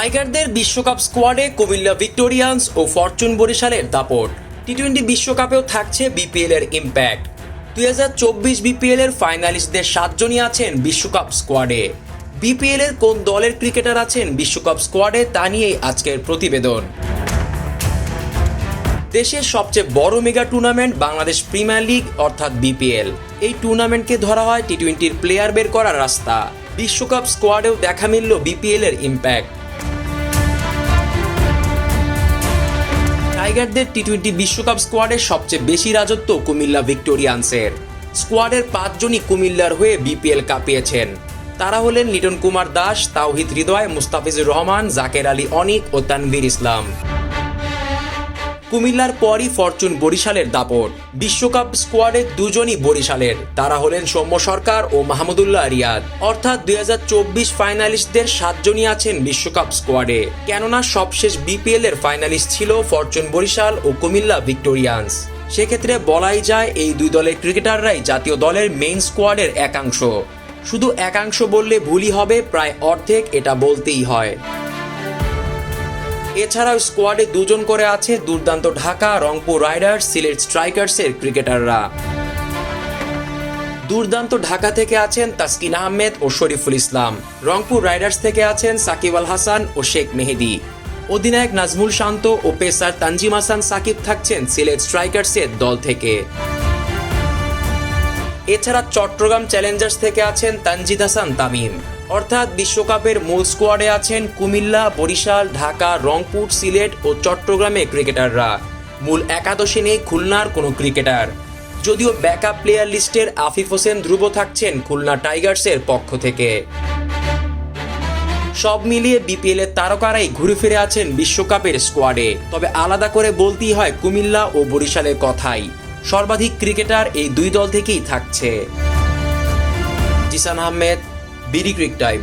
টাইগারদের বিশ্বকাপ স্কোয়াডে কুমিল্লা ভিক্টোরিয়ান্স ও ফরচুন বরিশালের দাপট। টি টোয়েন্টি বিশ্বকাপেও থাকছে বিপিএল এর ইম্প্যাক্ট দুই হাজার চব্বিশ বিপিএল এর ফাইনালিস্টদের সাতজনই আছেন বিশ্বকাপ স্কোয়াডে। বিপিএল এর কোন দলের ক্রিকেটার আছেন বিশ্বকাপ স্কোয়াডে তা নিয়েই আজকের প্রতিবেদন। দেশের সবচেয়ে বড় mega tournament Bangladesh premier league অর্থাৎ বিপিএল। এই টুর্নামেন্টকে ধরা হয় টি টোয়েন্টির প্লেয়ার বের করার রাস্তা। বিশ্বকাপ স্কোয়াডেও দেখা মিলল বিপিএল এর ইম্প্যাক্ট টাইগারদের টি টোয়েন্টি বিশ্বকাপ স্কোয়াডের সবচেয়ে বেশি রাজত্ব কুমিল্লা ভিক্টোরিয়ানসের। স্কোয়াডের পাঁচজনই কুমিল্লার হয়ে বিপিএল কাঁপিয়েছেন। তারা হলেন লিটন কুমার দাস, তাওহিদ হৃদয়, মুস্তাফিজুর রহমান, জাকের আলী অনিক ও তানভীর ইসলাম। কুমিল্লার পরই ফরচুন বরিশালের দাপট। বিশ্বকাপ স্কোয়াডের দুজনই বরিশালের। তারা হলেন সৌম্য সরকার ও মাহমুদুল্লাহ রিয়াদ। অর্থাৎ দুই হাজার চব্বিশ ফাইনালিস্টদের সাতজনই আছেন বিশ্বকাপ স্কোয়াডে। কেননা সবশেষ বিপিএল এর ফাইনালিস্ট ছিল ফরচুন বরিশাল ও কুমিল্লা ভিক্টোরিয়ান্স। সেক্ষেত্রে বলাই যায় এই দুই দলের ক্রিকেটাররাই জাতীয় দলের মেইন স্কোয়াডের একাংশ। শুধু একাংশ বললে ভুলই হবে, প্রায় অর্ধেক এটা বলতেই হয়। এছাড়াও স্কোয়াডে দুজন করে আছে দুর্দান্ত ঢাকা, রংপুর রাইডার্স, সিলেট স্ট্রাইকার্সের ক্রিকেটাররা। দুর্দান্ত ঢাকা থেকে আছেন তাসকিন আহমেদ ও শরীফুল ইসলাম। রংপুর রাইডার্স থেকে আছেন সাকিব আল হাসান ও শেখ মেহেদি। অধিনায়ক নাজমুল শান্ত ও পেসার তানজিম হাসান সাকিব থাকছেন সিলেট স্ট্রাইকার্সের দল থেকে। এছাড়া চট্টগ্রাম চ্যালেঞ্জার্স থেকে আছেন তানজিদ হাসান তামিম। অর্থাৎ বিশ্বকাপের মূল স্কোয়াডে আছেন কুমিল্লা, বরিশাল, ঢাকা, রংপুর, সিলেট ও চট্টগ্রামে ক্রিকেটাররা। মূল একাদশে নেই খুলনার কোনো ক্রিকেটার। যদিও ব্যাকআপ প্লেয়ার লিস্টের আফিফ হোসেন ধ্রুব থাকছেন খুলনা টাইগার্সের পক্ষ থেকে। সব মিলিয়ে বিপিএল এর তারকারাই ঘুরে ফিরে আছেন বিশ্বকাপের স্কোয়াডে। তবে আলাদা করে বলতেই হয় কুমিল্লা ও বরিশালের কথাই। সর্বাধিক ক্রিকেটার এই দুই দল থেকেই থাকছে। Zishan Ahmed BD cric time.